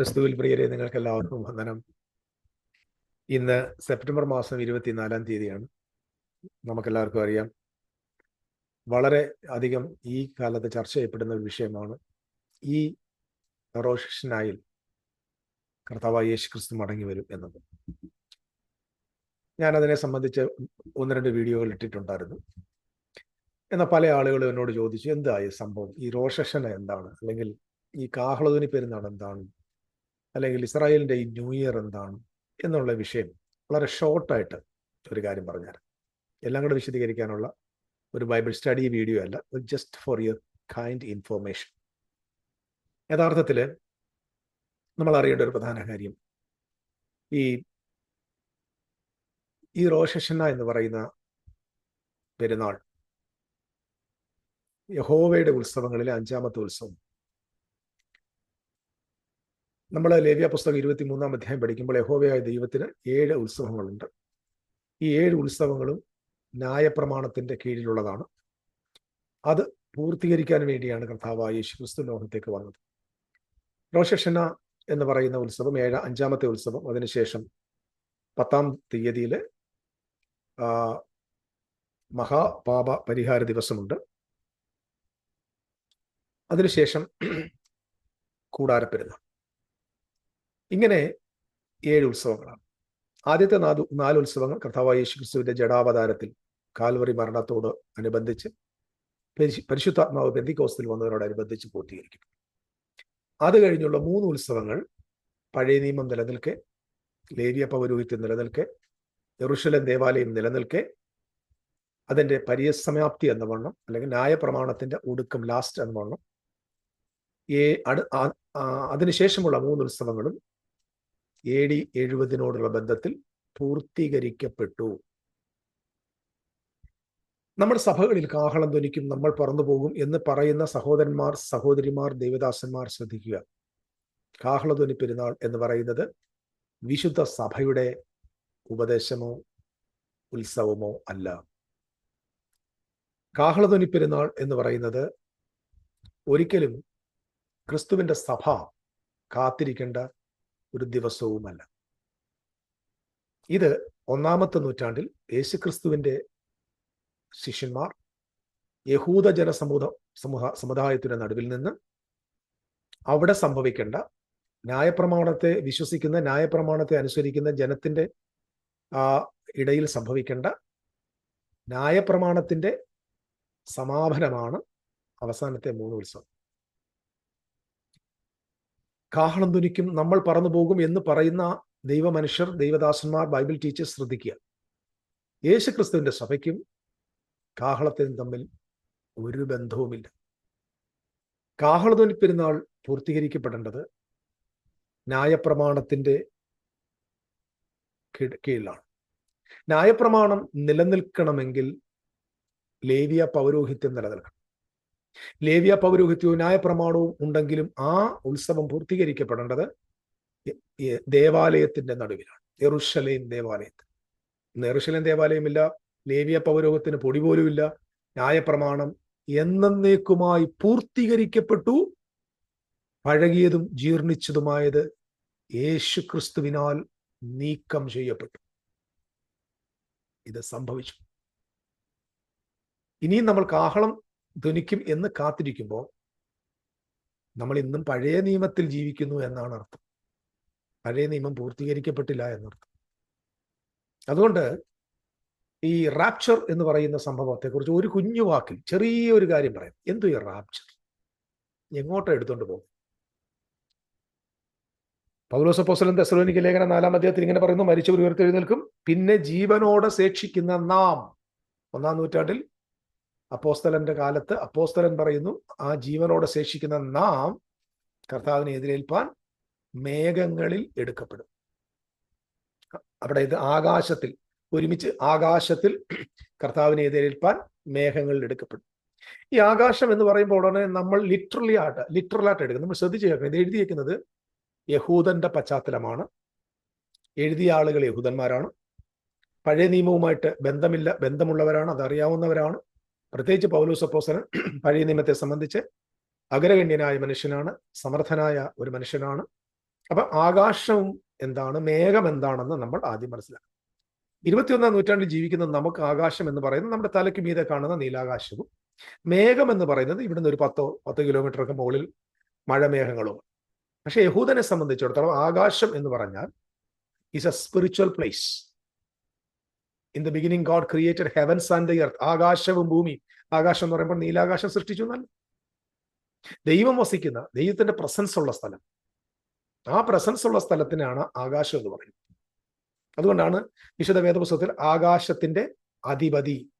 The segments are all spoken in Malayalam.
ക്രിസ്തുവിൽ പ്രിയരെ നിങ്ങൾക്ക് എല്ലാവർക്കും വന്ദനം. ഇന്ന് സെപ്റ്റംബർ മാസം ഇരുപത്തിനാലാം തീയതിയാണ്. നമുക്കെല്ലാവർക്കും അറിയാം. വളരെ അധികം ഈ കാലത്ത് ചർച്ച ചെയ്യപ്പെടുന്ന ഒരു വിഷയമാണ് ഈ റോഷനായിൽ കർത്താവായ യേശു ക്രിസ്തു മടങ്ങി വരും എന്നത്. ഞാൻ അതിനെ സംബന്ധിച്ച് ഒന്ന് രണ്ട് വീഡിയോകൾ ഇട്ടിട്ടുണ്ടായിരുന്നു. എന്നാൽ പല ആളുകളും എന്നോട് ചോദിച്ചു എന്തായി സംഭവം? ഈ റോഷന എന്താണ്? അല്ലെങ്കിൽ ഈ കാഹളതുനി പെരുന്നാൾ എന്താണ്? അല്ലെങ്കിൽ ഇസ്രായേലിന്റെ ഈ ന്യൂ ഇയർ എന്താണ് എന്നുള്ള വിഷയം വളരെ ഷോർട്ടായിട്ട് ഒരു കാര്യം പറഞ്ഞുതരാം. എല്ലാം കൂടെ വിശദീകരിക്കാനുള്ള ഒരു ബൈബിൾ സ്റ്റഡി വീഡിയോ അല്ല just for your kind information യഥാർത്ഥത്തിൽ നമ്മൾ അറിയേണ്ട ഒരു പ്രധാന കാര്യം ഈ ഈ റോഷന എന്ന് പറയുന്ന പെരുന്നാൾ യഹോവയുടെ ഉത്സവങ്ങളിലെ അഞ്ചാമത്തെ ഉത്സവം നമ്മൾ ലേവ്യ പുസ്തകം ഇരുപത്തി മൂന്നാം അധ്യായം പഠിക്കുമ്പോൾ യഹോവയായ ദൈവത്തിന് ഏഴ് ഉത്സവങ്ങളുണ്ട്. ഈ ഏഴ് ഉത്സവങ്ങളും ന്യായപ്രമാണത്തിന്റെ കീഴിലുള്ളതാണ്. അത് പൂർത്തീകരിക്കാൻ വേണ്ടിയാണ് കർത്താവായ യേശു ക്രിസ്തു ലോകത്തേക്ക് വന്നത്. റോഷക്ഷന എന്ന് പറയുന്ന ഉത്സവം ഏഴ് അഞ്ചാമത്തെ ഉത്സവം അതിനുശേഷം പത്താം തീയതിയിലെ മഹാപാപ പരിഹാര ദിവസമുണ്ട്. അതിനുശേഷം കൂടാരപ്പെരുന്നാൾ. ഇങ്ങനെ ഏഴ് ഉത്സവങ്ങളാണ്. ആദ്യത്തെ നാല് നാല് ഉത്സവങ്ങൾ കർത്താവായ യേശു ക്രിസ്തുവിന്റെ ജഡാവതാരത്തിൽ കാൽവറി മരണത്തോട് അനുബന്ധിച്ച് പരിശുദ്ധാത്മാവ് ബന്ധിക്കോസ്തിൽ വന്നതിനോടനുബന്ധിച്ച് പൂർത്തീകരിക്കും അത് കഴിഞ്ഞുള്ള മൂന്ന് ഉത്സവങ്ങൾ പഴയ നിയമം നിലനിൽക്കെ ലേവിയ പൗരോഹിത്യം നിലനിൽക്കെ യെറുഷലം ദേവാലയം നിലനിൽക്കെ അതിന്റെ പര്യസമാപ്തി എന്ന വണ്ണം അല്ലെങ്കിൽ ന്യായപ്രമാണത്തിന്റെ ഒടുക്കം ലാസ്റ്റ് എന്ന വണ്ണം ഏ അടു അതിനുശേഷമുള്ള മൂന്ന് ഉത്സവങ്ങളും എ ഡി എഴുപതിനോടുള്ള ബന്ധത്തിൽ പൂർത്തീകരിക്കപ്പെട്ടു. നമ്മുടെ സഭകളിൽ കാഹളം ധനിക്കും നമ്മൾ പറന്നു പോകും എന്ന് പറയുന്ന സഹോദരന്മാർ സഹോദരിമാർ ദേവദാസന്മാർ ശ്രദ്ധിക്കുക. കാഹളധ്വനി പെരുന്നാൾ എന്ന് പറയുന്നത് വിശുദ്ധ സഭയുടെ ഉപദേശമോ ഉത്സവമോ അല്ല. കാഹളധ്വനി പെരുന്നാൾ എന്ന് പറയുന്നത് ഒരിക്കലും ക്രിസ്തുവിന്റെ സഭ കാത്തിരിക്കേണ്ട ഒരു ദിവസവുമല്ല. ഇത് ഒന്നാമത്തെ നൂറ്റാണ്ടിൽ യേശുക്രിസ്തുവിന്റെ ശിഷ്യന്മാർ യഹൂദ ജനസമൂഹ സമൂഹ സമുദായത്തിന്റെ നടുവിൽ നിന്ന് അവിടെ സംഭവിക്കേണ്ട ന്യായപ്രമാണത്തെ വിശ്വസിക്കുന്ന ന്യായപ്രമാണത്തെ അനുസരിക്കുന്ന ജനത്തിന്റെ ആ ഇടയിൽ സംഭവിക്കേണ്ട ന്യായപ്രമാണത്തിന്റെ സമാപനമാണ് അവസാനത്തെ മൂന്ന് ഉത്സവം. കാഹളം ധ്വനിക്കും നമ്മൾ പറന്നു പോകും എന്ന് പറയുന്ന ദൈവമനുഷ്യർ ദൈവദാസന്മാർ ബൈബിൾ ടീച്ചേഴ്സ് ശ്രദ്ധിക്കുക. യേശുക്രിസ്തുവിന്റെ സഭയ്ക്കും കാഹളത്തിനും തമ്മിൽ ഒരു ബന്ധവുമില്ല. കാഹളധ്വനി പെരുന്നാൾ പൂർത്തീകരിക്കപ്പെടേണ്ടത് ന്യായപ്രമാണത്തിന്റെ കീഴിലാണ്. ന്യായപ്രമാണം നിലനിൽക്കണമെങ്കിൽ ലേവിയ പൗരോഹിത്യം നിലനിൽക്കണം. ലേവിയ പൗരോഹിത്യവും ന്യായപ്രമാണവും ഉണ്ടെങ്കിലും ആ ഉത്സവം പൂർത്തീകരിക്കപ്പെടേണ്ടത് ദേവാലയത്തിന്റെ നടുവിലാണ്. എറുഷലേം ദേവാലയത്തിൽ. ഇന്ന് എറുഷലേം ദേവാലയമില്ല ലേവ്യ പൗരോഹത്തിന് പൊടി പോലുമില്ല ന്യായപ്രമാണം എന്നേക്കുമായി പൂർത്തീകരിക്കപ്പെട്ടു. പഴകിയതും ജീർണിച്ചതുമായത് യേശു ക്രിസ്തുവിനാൽ നീക്കം ചെയ്യപ്പെട്ടു. ഇത് സംഭവിച്ചു. ഇനിയും നമ്മൾ കാഹളം ധ്വനിക്കും എന്ന് കാത്തിരിക്കുമ്പോൾ നമ്മൾ ഇന്നും പഴയ നിയമത്തിൽ ജീവിക്കുന്നു എന്നാണ് അർത്ഥം. പഴയ നിയമം പൂർത്തീകരിക്കപ്പെട്ടില്ല എന്നർത്ഥം. അതുകൊണ്ട് ഈ റാപ്ചർ എന്ന് പറയുന്ന സംഭവത്തെക്കുറിച്ച് ഒരു കുഞ്ഞു വാക്കിൽ ചെറിയ ഒരു കാര്യം പറയാം. എന്തു ഈ റാപ്ചർ എങ്ങോട്ടോ എടുത്തോണ്ട് പോകും പൗലോസപ്പോസലൻ തെസലോനിക്ക് ലേഖന നാലാം അധ്യായത്തിൽ ഇങ്ങനെ പറയുന്നു മരിച്ചവർ ഉയർത്തെഴുന്നേൽക്കും പിന്നെ ജീവനോടെ ശേഷിക്കുന്ന നാം ഒന്നാം നൂറ്റാണ്ടിൽ അപ്പോസ്തലന്റെ കാലത്ത് അപ്പോസ്തലൻ പറയുന്നു ആ ജീവനോടെ ശേഷിക്കുന്ന നാം കർത്താവിനെ എതിരേൽപ്പാൻ മേഘങ്ങളിൽ എടുക്കപ്പെടും. അവിടെ ഇത് ആകാശത്തിൽ ഒരുമിച്ച് ആകാശത്തിൽ കർത്താവിനെ എതിരേൽപ്പാൻ മേഘങ്ങളിൽ എടുക്കപ്പെടും. ഈ ആകാശം എന്ന് പറയുമ്പോൾ ഉടനെ നമ്മൾ ലിറ്ററലി ആയിട്ട് ലിറ്ററലായിട്ട് എടുക്കും. നമ്മൾ ശ്രദ്ധിച്ചു കേൾക്കണം. ഇത് എഴുതിയേക്കുന്നത് യഹൂദന്റെ പശ്ചാത്തലമാണ്. എഴുതിയ ആളുകൾ യഹൂദന്മാരാണ്. പഴയ നിയമവുമായിട്ട് ബന്ധമില്ല ബന്ധമുള്ളവരാണ് അതറിയാവുന്നവരാണ്. പ്രത്യേകിച്ച് പൗലോസ് അപ്പോസന് പഴയ നിയമത്തെ സംബന്ധിച്ച് അഗ്രഗണ്യനായ മനുഷ്യനാണ് സമർത്ഥനായ ഒരു മനുഷ്യനാണ്. അപ്പൊ ആകാശം എന്താണ് മേഘം എന്താണെന്ന് നമ്മൾ ആദ്യം മനസ്സിലാക്കും ഇരുപത്തിയൊന്നാം നൂറ്റാണ്ടിൽ ജീവിക്കുന്ന നമുക്ക് ആകാശം എന്ന് പറയുന്നത് നമ്മുടെ തലയ്ക്ക് മീതെ കാണുന്ന നീലാകാശവും മേഘം എന്ന് പറയുന്നത് ഇവിടുന്ന് ഒരു പത്തോ പത്തോ കിലോമീറ്ററൊക്കെ മുകളിൽ മഴമേഘങ്ങളും. പക്ഷെ യഹൂദനെ സംബന്ധിച്ചിടത്തോളം ആകാശം എന്ന് പറഞ്ഞാൽ is a spiritual place in the beginning God created heavens and the earth ആകാശവും ഭൂമിയും. ആകാശം എന്ന് പറയുമ്പോൾ നീലാകാശം സൃഷ്ടിച്ചു എന്നല്ല ദൈവം വസിക്കുന്ന ദൈവത്തിന്റെ പ്രസൻസ് ഉള്ള സ്ഥലം. ആ പ്രസൻസ് ഉള്ള സ്ഥലത്തിനാണ് ആകാശം എന്ന് പറയുന്നത്. അതുകൊണ്ടാണ് വിശുദ്ധ വേദപുസ്തകത്തിൽ ആകാശത്തിന്റെ അധിപതി.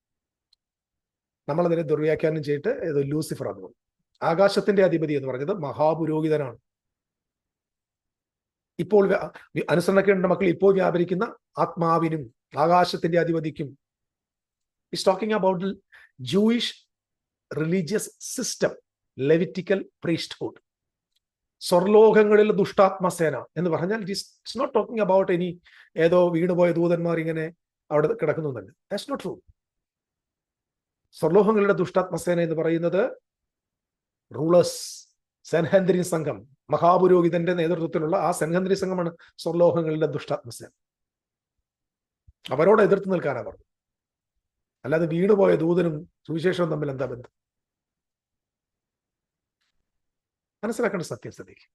നമ്മളതിനെ ദുർവ്യാഖ്യാനം ചെയ്തിട്ട് ഇത് ലൂസിഫർ എന്ന് പറയും ആകാശത്തിന്റെ അധിപതി എന്ന് പറഞ്ഞത് മഹാപുരോഹിതനാണ്. ഇപ്പോൾ അനുസരണക്കേണ്ട മക്കൾ ഇപ്പോൾ വ്യാപരിക്കുന്ന ആത്മാവിനും ആകാശത്തിന്റെ അധിപതിക്കും. Is talking about Jewish religious system Levitical priesthood സ്വർലോകങ്ങളിൽ ദുഷ്ടാത്മസേന എന്ന് പറഞ്ഞാൽ it it's not talking about any ഏതോ വീണുപോയ ദൂതന്മാർ ഇങ്ങനെ അവിടെ കിടക്കുന്നു തന്നെ ദാറ്റ്സ് നോട്ട് ട്രൂ സ്വർലോഹങ്ങളുടെ ദുഷ്ടാത്മസേന എന്ന് പറയുന്നത് റൂളേഴ്സ് സെൻഹന്ദ്രി സംഘം മഹാപുരോഹിതന്റെ നേതൃത്വത്തിലുള്ള ആ സെൻഹന്ദ്രി സംഘമാണ് സ്വർലോഹങ്ങളുടെ ദുഷ്ടാത്മസേന. അവരോട് എതിർത്ത് നിൽക്കാനാ പറഞ്ഞു അല്ലാതെ വീട് പോയ ദൂതനും സുവിശേഷവും തമ്മിൽ എന്താ ബന്ധം? മനസ്സിലാക്കേണ്ട സത്യസ്ഥിതിക്ക്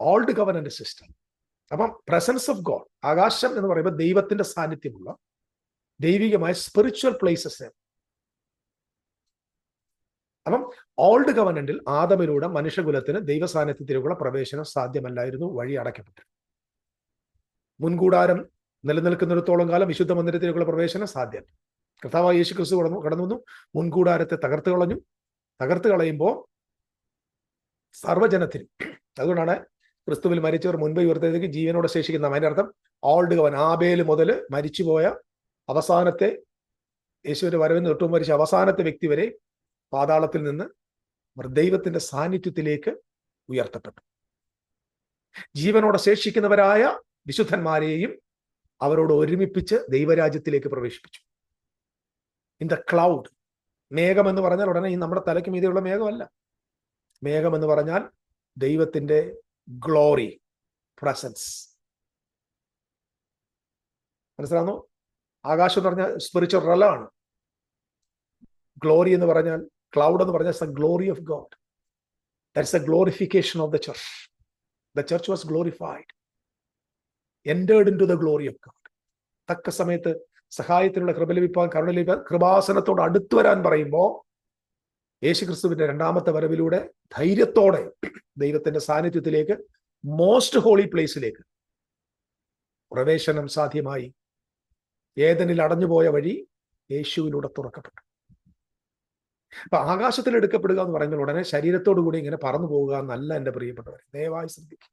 ഓൾഡ് ഗവർണന്റ് സിസ്റ്റം അപ്പം പ്രസൻസ് ഓഫ് ഗോഡ് ആകാശം എന്ന് പറയുമ്പോൾ ദൈവത്തിന്റെ സാന്നിധ്യമുള്ള ദൈവികമായ സ്പിരിച്വൽ പ്ലേസസ് അപ്പം ഓൾഡ് ഗവൺമെന്റിൽ ആദമിലൂടെ മനുഷ്യകുലത്തിന് ദൈവ സാന്നിധ്യത്തിലേക്കുള്ള പ്രവേശനം സാധ്യമല്ലായിരുന്നു വഴി അടയ്ക്കപ്പെട്ടു മുൻകൂടാരം നിലനിൽക്കുന്നിടത്തോളം കാലം വിശുദ്ധ മന്ദിരത്തിലേക്കുള്ള പ്രവേശനം സാധ്യം. കർത്താവ് യേശു ക്രിസ്തു കടന്നു കടന്നു വന്നു മുൻകൂടാരത്തെ തകർത്ത് കളഞ്ഞു. തകർത്ത് കളയുമ്പോൾ സർവജനത്തിന് അതുകൊണ്ടാണ് ക്രിസ്തുവിൽ മരിച്ചവർ മുൻപ് ഉയർത്തേക്ക് ജീവനോടെ ശേഷിക്കുന്ന അതിന്റെ അർത്ഥം. ഓൾഡ് ഗവൻ ആബേൽ മുതൽ മരിച്ചുപോയ അവസാനത്തെ യേശുവിന്റെ വരവെന്ന് തൊട്ടും മരിച്ച അവസാനത്തെ വ്യക്തി വരെ പാതാളത്തിൽ നിന്ന് ദൈവത്തിന്റെ സാന്നിധ്യത്തിലേക്ക് ഉയർത്തപ്പെട്ടു. ജീവനോടെ ശേഷിക്കുന്നവരായ വിശുദ്ധന്മാരെയും അവരോട് ഒരുമിപ്പിച്ച് ദൈവരാജ്യത്തിലേക്ക് പ്രവേശിപ്പിച്ചു. ഇൻ ദ ക്ലൗഡ് മേഘം എന്ന് പറഞ്ഞാൽ ഉടനെ ഈ നമ്മുടെ തലയ്ക്ക് മീതെയുള്ള മേഘമല്ല. മേഘം എന്ന് പറഞ്ഞാൽ ദൈവത്തിന്റെ ഗ്ലോറി പ്രസൻസ് മനസ്സിലാകുന്നു ആകാശം എന്ന് പറഞ്ഞാൽ സ്പിരിച്വൽ റലാണ് ഗ്ലോറി എന്ന് പറഞ്ഞാൽ ക്ലൗഡ് എന്ന് പറഞ്ഞാൽ glory of God a glorification of the church the church was glorified entered into the glory of God തക്ക സമയത്ത് സഹായത്തിനുള്ള കൃപ ലഭിപ്പാൻ കരുണ ലഭിക്കാൻ കൃപാസനത്തോട് അടുത്തു വരാൻ പറയുമ്പോൾ യേശു ക്രിസ്തുവിന്റെ രണ്ടാമത്തെ വരവിലൂടെ ധൈര്യത്തോടെ ദൈവത്തിന്റെ സാന്നിധ്യത്തിലേക്ക് മോസ്റ്റ് ഹോളി പ്ലേസിലേക്ക് പ്രവേശനം സാധ്യമായി. ഏതനിൽ അടഞ്ഞുപോയ വഴി യേശുവിലൂടെ തുറക്കപ്പെട്ടു. അപ്പൊ ആകാശത്തിൽ എടുക്കപ്പെടുക എന്ന് പറയുന്ന ഉടനെ ശരീരത്തോടു കൂടി ഇങ്ങനെ പറന്നു പോവുക എന്നല്ല എന്റെ പ്രിയപ്പെട്ടവർ ദയവായി ശ്രദ്ധിക്കും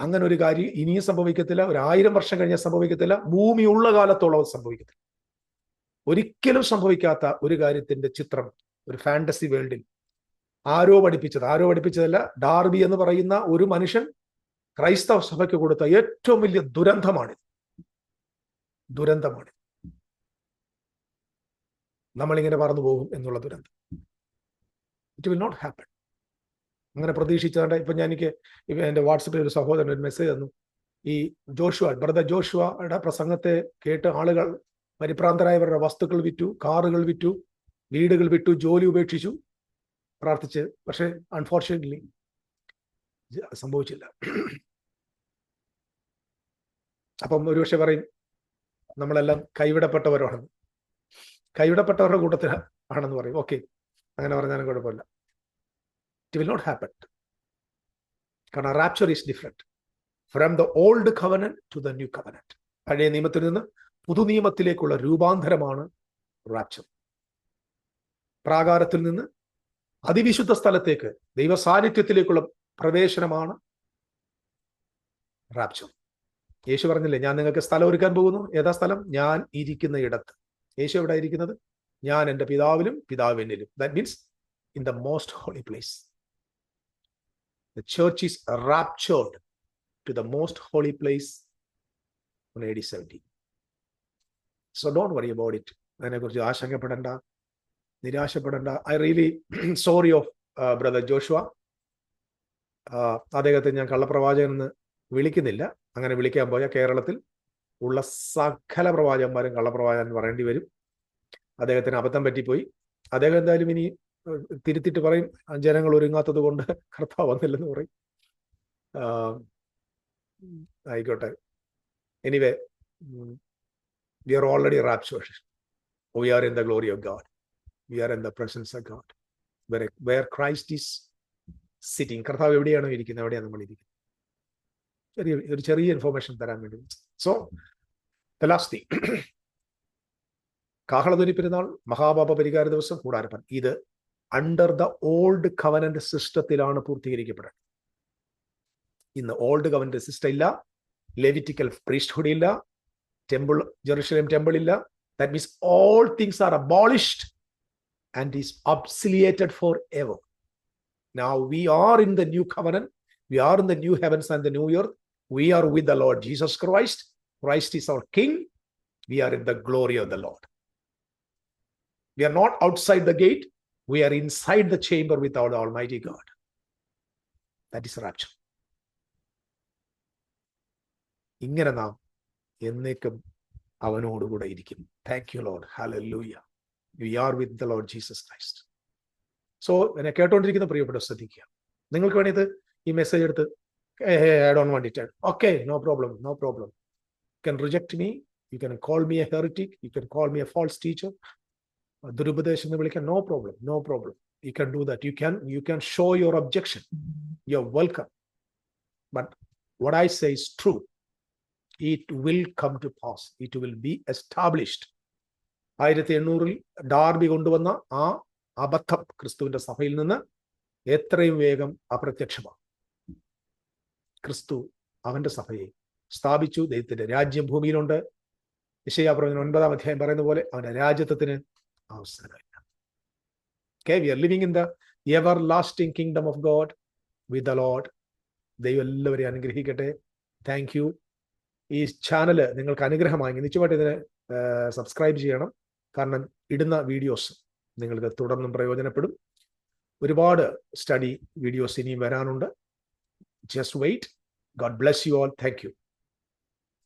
അങ്ങനെ ഒരു കാര്യം ഇനിയും സംഭവിക്കത്തില്ല. ഒരു ആയിരം വർഷം കഴിഞ്ഞാൽ സംഭവിക്കത്തില്ല. ഭൂമി ഉള്ള കാലത്തോളം അത് സംഭവിക്കത്തില്ല. ഒരിക്കലും സംഭവിക്കാത്ത ഒരു കാര്യത്തിന്റെ ചിത്രം ഒരു ഫാന്റസി വേൾഡിൽ ആരോ പഠിപ്പിച്ചത്. ആരോ പഠിപ്പിച്ചതല്ല ഡാർബി എന്ന് പറയുന്ന ഒരു മനുഷ്യൻ ക്രൈസ്തവ സഭയ്ക്ക് കൊടുത്ത ഏറ്റവും വലിയ ദുരന്തമാണിത്. ദുരന്തമാണ് നമ്മളിങ്ങനെ പറന്നു പോകും എന്നുള്ള ദുരന്തം. ഇറ്റ് വിൽ നോട്ട് ഹാപ്പൺ അങ്ങനെ പ്രതീക്ഷിച്ചതുകൊണ്ട് ഇപ്പൊ ഞാൻ എനിക്ക് എന്റെ വാട്സപ്പിൽ ഒരു സഹോദരൻ ഒരു മെസ്സേജ് തന്നു. ഈ ജോഷുവ ബ്രദർ ജോഷുവയുടെ പ്രസംഗത്തെ കേട്ട് ആളുകൾ പരിഭ്രാന്തരായവരുടെ വസ്തുക്കൾ വിറ്റു കാറുകൾ വിറ്റു വീടുകൾ വിറ്റു ജോലി ഉപേക്ഷിച്ചു പ്രാർത്ഥിച്ച്. പക്ഷെ അൺഫോർച്ചുനേറ്റ്ലി സംഭവിച്ചില്ല. അപ്പം ഒരുപക്ഷെ പറയും നമ്മളെല്ലാം കൈവിടപ്പെട്ടവരാണെന്ന്. കൈവിടപ്പെട്ടവരുടെ കൂട്ടത്തിൽ ആണെന്ന് പറയും. ഓക്കെ. അങ്ങനെ പറഞ്ഞാലും കുഴപ്പമില്ല. It will not happen. കാരണം rapture is different from the old covenant to the new covenant പഴയ നിയമത്തിൽ നിന്ന് പുതു നിയമത്തിലേക്കുള്ള രൂപാന്തരമാണ് റാപ്ചർ പ്രാകാരത്തിൽ നിന്ന് അതിവിശുദ്ധ സ്ഥലത്തേക്ക് ദൈവ സാന്നിധ്യത്തിലേക്കുള്ള പ്രവേശനമാണ് റാപ്ചർ യേശു പറഞ്ഞില്ലേ ഞാൻ നിങ്ങൾക്ക് സ്ഥലം ഒരുക്കാൻ പോകുന്നു. ഏതാ സ്ഥലം? ഞാൻ ഇരിക്കുന്ന ഇടത്ത്. യേശു എവിടെ ഇരിക്കുന്നത്? ഞാൻ എന്റെ പിതാവിലും പിതാവിനിലും that means in the most holy place church is raptured to the most holy place on A D seventeen so don't worry about it അതിനെക്കുറിച്ച് ആശങ്കപ്പെടേണ്ട നിരാശപ്പെടേണ്ട. I really sorry of brother Joshua അദ്ദേഹത്തെ ഞാൻ കള്ളപ്രവാചകൻ എന്ന് വിളിക്കുന്നില്ല. അങ്ങനെ വിളിക്കാൻ പോയാൽ കേരളത്തിൽ ഉള്ള സകല പ്രവാചകന്മാരും കള്ളപ്രവാചകൻ പറയേണ്ടി വരും. അദ്ദേഹത്തിന് അബദ്ധം പറ്റിപ്പോയി. അദ്ദേഹം എന്തായാലും ഇനി തിരുത്തിട്ട് പറയും "ആ, ജനങ്ങൾ ഒരുങ്ങാത്തത് കൊണ്ട് കർത്താവ് വന്നില്ലെന്ന് പറയും. ആയിക്കോട്ടെ. Anyway we are already raptured we are in the glory of God we are in the presence of God where Christ is sitting കർത്താവ് എവിടെയാണോ ഇരിക്കുന്നത്? എവിടെയാണ് നമ്മൾ ഇരിക്കുന്നത്. ചെറിയ ഒരു ചെറിയ ഇൻഫോർമേഷൻ തരാൻ വേണ്ടി സോ ദ ലാസ്റ്റ് തിങ് പെരുന്നാൾ മഹാപാപ പരിഹാര ദിവസം കൂടാരപ്പൻ. ഇത് അണ്ടർ ദ ഓൾഡ് കവനന്റ് സിസ്റ്റത്തിലാണ് പൂർത്തീകരിക്കപ്പെടുന്നത് ഇന്ന് ഓൾഡ് കവനന്റ് സിസ്റ്റം ഇല്ല ലെവിറ്റിക്കൽ പ്രീസ്റ്റ്ഹുഡ് ഇല്ല ടെമ്പിൾ ജെറുസലേം ടെമ്പിൾ ഇല്ല that means all things are abolished and is obsoleted forever Now we are in the new covenant. We are in the new heavens and the new earth. We are with the Lord Jesus Christ. Christ is our King. We are in the glory of the Lord. We are not outside the gate. We are inside the chamber with our Almighty God. That is rapture. ഇങ്ങനെ നാം എന്നേക്കും അവനോടുകൂടെ ഇരിക്കും. Thank you Lord hallelujah we are with the Lord Jesus Christ so എന്നെ കേട്ടോണ്ടിരിക്കുന്ന പ്രിയപ്പെട്ട ശ്രദ്ധിക്കുക. നിങ്ങൾക്ക് ഇത് ഈ മെസ്സേജ് എടുത്ത് I don't want okay no problem no problem you can reject me you can call me a heretic you can call me a false teacher ദുരുപദേശം എന്ന് വിളിക്കാൻ no problem no problem you can do that you can you can show your objection you are welcome but what I say is true it will come to pass it will be established ആയിരത്തി എണ്ണൂറിൽ ഡാർബി കൊണ്ടുവന്ന ആ അബദ്ധം ക്രിസ്തുവിന്റെ സഭയിൽ നിന്ന് എത്രയും വേഗം അപ്രത്യക്ഷമാണ് ക്രിസ്തു അവന്റെ സഭയെ സ്ഥാപിച്ചു. ദൈവത്തിന്റെ രാജ്യം ഭൂമിയിലുണ്ട്. വിഷയാപ്രവചനം ഒൻപതാം അധ്യായം പറയുന്ന പോലെ അവന്റെ രാജ്യത്വത്തിന് അവസരമില്ല. Okay we are living in the everlasting kingdom of God with the Lord ദൈവം എല്ലാവരെയും അനുഗ്രഹിക്കട്ടെ. താങ്ക് യു ഈ ചാനൽ നിങ്ങൾക്ക് അനുഗ്രഹമായി നിശ്ചയമായിട്ട് ഇതിനെ സബ്സ്ക്രൈബ് ചെയ്യണം. കാരണം ഇടുന്ന വീഡിയോസ് നിങ്ങൾക്ക് തുടർന്നും പ്രയോജനപ്പെടും. ഒരുപാട് സ്റ്റഡി വീഡിയോസ് ഇനിയും വരാനുണ്ട്. Just wait God bless you all thank you